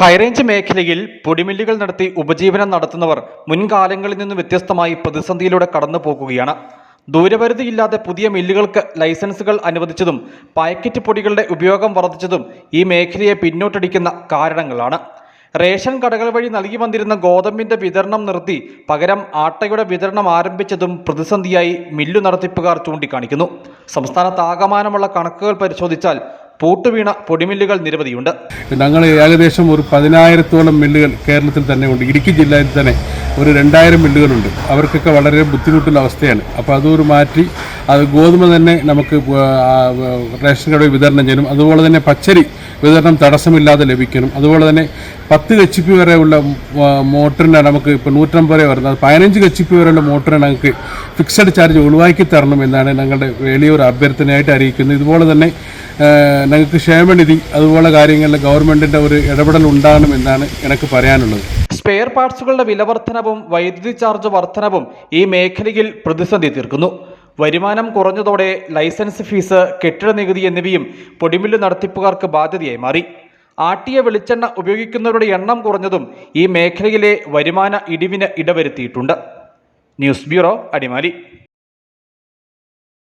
High range മേഖലയിൽ പൊടിമില്ലുകൾ നടത്തി ഉപജീവനം നടത്തുന്നവർ മുൻകാലങ്ങളിൽ നിന്ന് വ്യത്യസ്തമായി പ്രതിസന്ധിയിലൂടെ കടന്നു പോകുകയാണ്. ദൂരപരിധിയില്ലാതെ പുതിയ മില്ലുകൾക്ക് ലൈസൻസുകൾ അനുവദിച്ചതും പാക്കറ്റ് പൊടികളുടെ ഉപയോഗം വർദ്ധിച്ചതും ഈ മേഖലയെ പിന്നോട്ടടിക്കുന്ന കാരണങ്ങളാണ്. റേഷൻ കടകൾ വഴി നൽകി വന്നിരുന്ന ഗോതമ്പിന്റെ വിതരണം നിർത്തി പകരം ആട്ടയുടെ വിതരണം ആരംഭിച്ചതും പ്രതിസന്ധിയായി മില്ലു നടത്തിപ്പുകാർ ചൂണ്ടിക്കാണിക്കുന്നു. സംസ്ഥാനത്താകമാനമുള്ള കണക്കുകൾ പരിശോധിച്ചാൽ പൂട്ടുവീണ പൊടിമില്ലുകൾ നിരവധിയുണ്ട്. ഞങ്ങൾ ഏകദേശം ഒരു പതിനായിരത്തോളം മില്ലുകൾ കേരളത്തിൽ തന്നെ ഉണ്ട്. ഇടുക്കി ജില്ലയിൽ തന്നെ ഒരു രണ്ടായിരം മില്ലുകളുണ്ട്. അവർക്കൊക്കെ വളരെ ബുദ്ധിമുട്ടുള്ള അവസ്ഥയാണ്. അപ്പോൾ അതൊരു മാറ്റി അത് ഗോതമ്പ് തന്നെ നമുക്ക് റേഷൻ കടയിൽ വിതരണം ചെയ്യണം. അതുപോലെ തന്നെ പച്ചരി വിതരണം തടസ്സമില്ലാതെ ലഭിക്കണം. അതുപോലെ തന്നെ പത്ത് എച്ച് പി വരെയുള്ള ആ, മോട്ടറിന് നമുക്ക് ഇപ്പോൾ നൂറ്റമ്പത് വരെ വരുന്നത്. പതിനഞ്ച് എച്ച് പി വരെയുള്ള മോട്ടറിന് ഞങ്ങൾക്ക് ഫിക്സഡ് ചാർജ് ഒഴിവാക്കി തരണം എന്നാണ് ഞങ്ങളുടെ വലിയൊരു അഭ്യർത്ഥനയായിട്ട് അറിയിക്കുന്നത്. ഇതുപോലെ തന്നെ ഞങ്ങൾക്ക് ക്ഷേമനിധി അതുപോലെ കാര്യങ്ങളിൽ ഗവൺമെന്റിന്റെ ഒരു ഇടപെടൽ ഉണ്ടാകണമെന്നാണ് എനിക്ക് പറയാനുള്ളത്. സ്പെയർ പാർട്സുകളുടെ വിലവർധനവും വൈദ്യുതി ചാർജ് വർധനവും ഈ മേഖലയിൽ പ്രതിസന്ധി തീർക്കുന്നു. വരുമാനം കുറഞ്ഞതോടെ ലൈസൻസ് ഫീസ് കെട്ടിട നികുതി എന്നിവയും പൊടിമില്ല് നടത്തിപ്പുകാർക്ക് ബാധ്യതയായി മാറി. ആട്ടിയ വെളിച്ചെണ്ണ ഉപയോഗിക്കുന്നവരുടെ എണ്ണം കുറഞ്ഞതും ഈ മേഖലയിലെ വരുമാന ഇടിവിന് ഇടവരുത്തിയിട്ടുണ്ട്. News bureau Adimali.